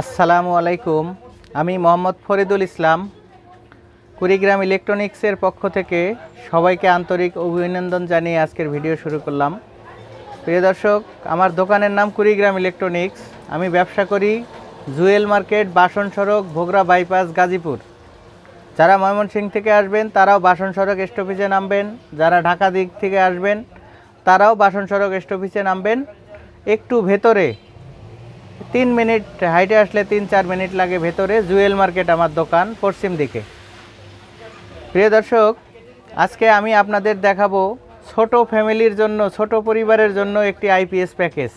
আসসালামু আলাইকুম। আমি মোহাম্মদ ফরিদুল ইসলাম। কুড়িগ্রাম ইলেকট্রনিক্সের পক্ষ থেকে সবাইকে আন্তরিক অভিনন্দন জানিয়ে আজকের ভিডিও শুরু করলাম। প্রিয় দর্শক, আমার দোকানের নাম কুড়িগ্রাম ইলেকট্রনিক্স। আমি ব্যবসা করি জুয়েল মার্কেট, বাসন সড়ক, ভোগরা বাইপাস, গাজীপুর। যারা ময়মনসিংহ থেকে আসবেন, তারাও বাসন সড়ক স্টপিসে নামবেন। যারা ঢাকা দিক থেকে আসবেন, তারাও বাসন সড়ক স্টপিসে নামবেন। একটু ভেতরে তিন মিনিট হাইটে আসলে তিন, চার মিনিট লাগে ভেতরে। জুয়েল মার্কেট আমার দোকান, পশ্চিম দিকে। প্রিয় দর্শক, আজকে আমি আপনাদের দেখাবো ছোট ফ্যামিলির জন্য, ছোট পরিবারের জন্য একটি আইপিএস প্যাকেজ।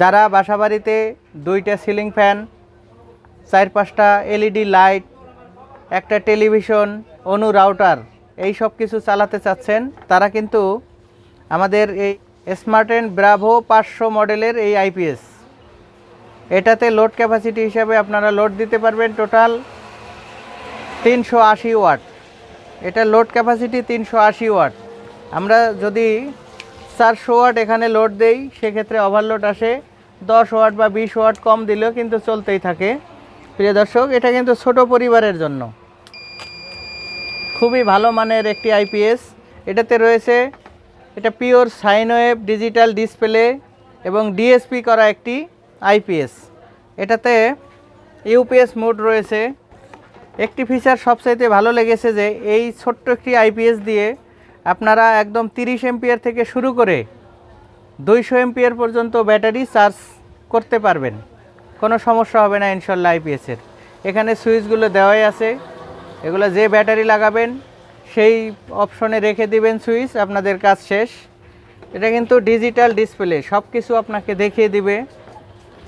যারা বাসাবাড়িতে দুইটা সিলিং ফ্যান, চার পাঁচটা এলইডি লাইট, একটা টেলিভিশন, অনু রাউটার, এই সব কিছু চালাতে চাচ্ছেন, তারা কিন্তু আমাদের এই স্মার্ট অ্যান্ড ব্রাভো পাঁচশো মডেলের এই আইপিএস এটাতে লোড ক্যাপাসিটি হিসাবে আপনারা লোড দিতে পারবেন টোটাল তিনশো আশি ওয়াট এটা লোড ক্যাপাসিটি তিনশো আশি ওয়াট আমরা যদি চারশো ওয়াট এখানে লোড দেই, সেক্ষেত্রে ওভারলোড আসে। দশ ওয়াট বা বিশ ওয়াট কম দিলেও কিন্তু চলতেই থাকে। প্রিয় দর্শক, এটা কিন্তু ছোট পরিবারের জন্য। খুবই ভালো মানের একটি আইপিএস এটাতে রয়েছে, এটা pure sine wave digital display এবং ডিএসপি করা একটি আইপিএস। এটাতে ইউপিএস মোড রয়েছে। একটি ফিচার সবচাইতে ভালো লেগেছে যে, এই ছোট্ট একটি আইপিএস দিয়ে আপনারা একদম তিরিশ এমপিয়ার থেকে শুরু করে দুইশো এমপিয়ার পর্যন্ত ব্যাটারি চার্জ করতে পারবেন। কোনো সমস্যা হবে না ইনশাল্লাহ আইপিএসের। এখানে সুইচগুলো দেওয়াই আছে। এগুলো যে ব্যাটারি লাগাবেন, সেই অপশনে রেখে দিবেন সুইচ, আপনাদের কাজ শেষ। এটা কিন্তু ডিজিটাল ডিসপ্লে সব কিছু আপনাকে দেখিয়ে দিবে।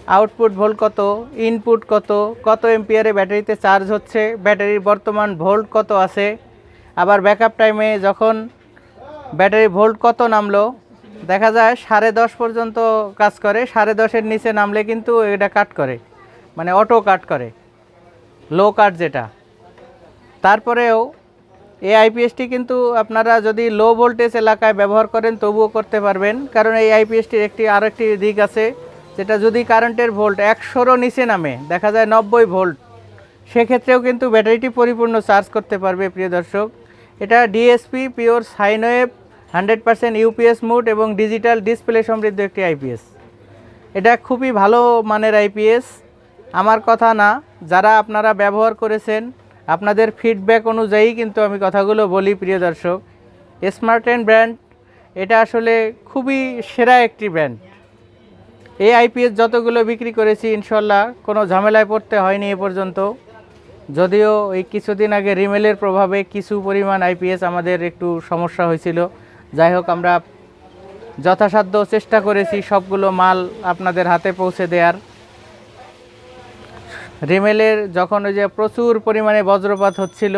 আউটপুট ভোল্ট কত, ইনপুট কত কত এম্পিয়ারে ব্যাটারিতে চার্জ হচ্ছে, ব্যাটারির বর্তমান ভোল্ট কত আছে? আবার ব্যাকআপ টাইমে যখন ব্যাটারি ভোল্ট কত নামলো, দেখা যায় সাড়ে দশ পর্যন্ত কাজ করে, সাড়ে দশের নিচে নামলে কিন্তু এটা কাট করে মানে অটো কাট করে লো কাট যেটা। তারপরেও এই আইপিএসটি কিন্তু আপনারা যদি লো ভোল্টেজ এলাকায় ব্যবহার করেন তবুও করতে পারবেন, কারণ এই আইপিএসটির একটি আরেকটি দিক আছে যেটা যদি কারেন্টের ভোল্ট একশোরও নিচে নামে, দেখা যায় নব্বই ভোল্ট, সেক্ষেত্রেও কিন্তু ব্যাটারিটি পরিপূর্ণ চার্জ করতে পারবে, প্রিয় দর্শক। এটা DSP, pure sine wave, hundred percent UPS mode এবং ডিজিটাল ডিসপ্লে সমৃদ্ধ একটি আইপিএস। এটা খুবই ভালো মানের আইপিএস। আমার কথা না, যারা আপনারা ব্যবহার করেছেন, আপনাদের ফিডব্যাক অনুযায়ী কিন্তু আমি কথাগুলো বলি, প্রিয় দর্শক। স্মার্ট অ্যান্ড ব্র্যান্ড, এটা আসলে খুবই সেরা একটি ব্র্যান্ড। এই আইপিএস যতগুলো বিক্রি করেছি, ইনশাল্লাহ কোনো ঝামেলায় পড়তে হয়নি এ পর্যন্ত। যদিও এই কিছুদিন আগে রিমেলের প্রভাবে কিছু পরিমাণ আইপিএস আমাদের একটু সমস্যা হয়েছিল। যাই হোক, আমরা যথাসাধ্য চেষ্টা করেছি সবগুলো মাল আপনাদের হাতে পৌঁছে দেওয়ার রিমেলের যখন ওই যে প্রচুর পরিমাণে বজ্রপাত হচ্ছিল,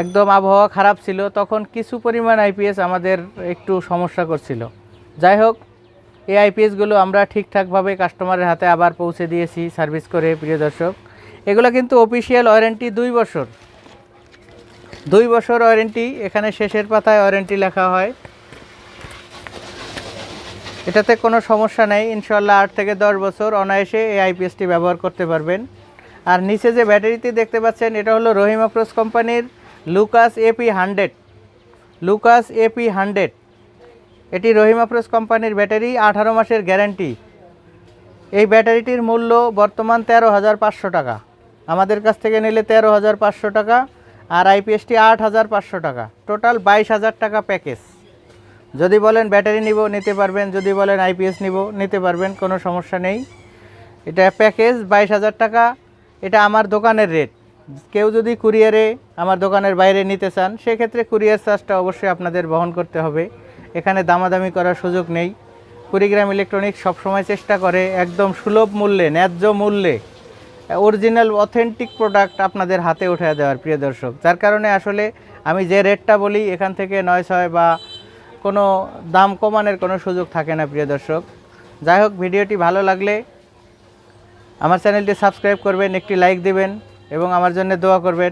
একদম আবহাওয়া খারাপ ছিল, তখন কিছু পরিমাণ আইপিএস আমাদের একটু সমস্যা করছিল। যাই হোক এই আইপিএসগুলো আমরা ঠিকঠাকভাবে কাস্টমারের হাতে আবার পৌঁছে দিয়েছি সার্ভিস করে, প্রিয় দর্শক। এগুলো কিন্তু অফিসিয়াল ওয়ারেন্টি দুই বছর। দুই বছর ওয়ারেন্টি এখানে শেষের পাতায় ওয়ারেন্টি লেখা হয়। এটাতে কোনো সমস্যা নেই ইনশাল্লাহ আট থেকে দশ বছর অনায়াসে এই আইপিএসটি ব্যবহার করতে পারবেন। আর নিচে যে ব্যাটারিটি দেখতে পাচ্ছেন, এটা হলো রহিমা প্রোস কোম্পানির Lucas AP hundred Lucas AP hundred এটি রহিমা প্রোস কোম্পানির ব্যাটারি, আঠারো মাসের গ্যারান্টি। এই ব্যাটারিটির মূল্য বর্তমান তেরো হাজার পাঁচশো টাকা। আমাদের কাছ থেকে নিলে তেরো হাজার পাঁচশো টাকা, আর আইপিএসটি আট হাজার পাঁচশো টাকা। টোটাল বাইশ হাজার টাকা প্যাকেজ। যদি বলেন ব্যাটারি নিব, নিতে পারবেন। যদি বলেন আইপিএস নিব, নিতে পারবেন, কোনো সমস্যা নেই। এটা প্যাকেজ বাইশ হাজার টাকা। এটা আমার দোকানের রেট। কেউ যদি কুরিয়ারে আমার দোকানের বাইরে নিতে চান, সেক্ষেত্রে কুরিয়ার চার্জটা অবশ্যই আপনাদের বহন করতে হবে। এখানে দামাদামি করার সুযোগ নেই। কুড়িগ্রাম ইলেকট্রনিক্স সবসময় চেষ্টা করে একদম সুলভ মূল্যে, ন্যায্য মূল্যে অরিজিনাল অথেন্টিক প্রোডাক্ট আপনাদের হাতে উঠে দেওয়ার, প্রিয় দর্শক। যার কারণে আসলে আমি যে রেটটা বলি, এখান থেকে নয় ছয় বা কোনো দাম কমানোর কোনো সুযোগ থাকে না, প্রিয় দর্শক। যাই হোক, ভিডিওটি ভালো লাগলে আমার চ্যানেলটি সাবস্ক্রাইব করবেন, একটি লাইক দিবেন এবং আমার জন্য দোয়া করবেন।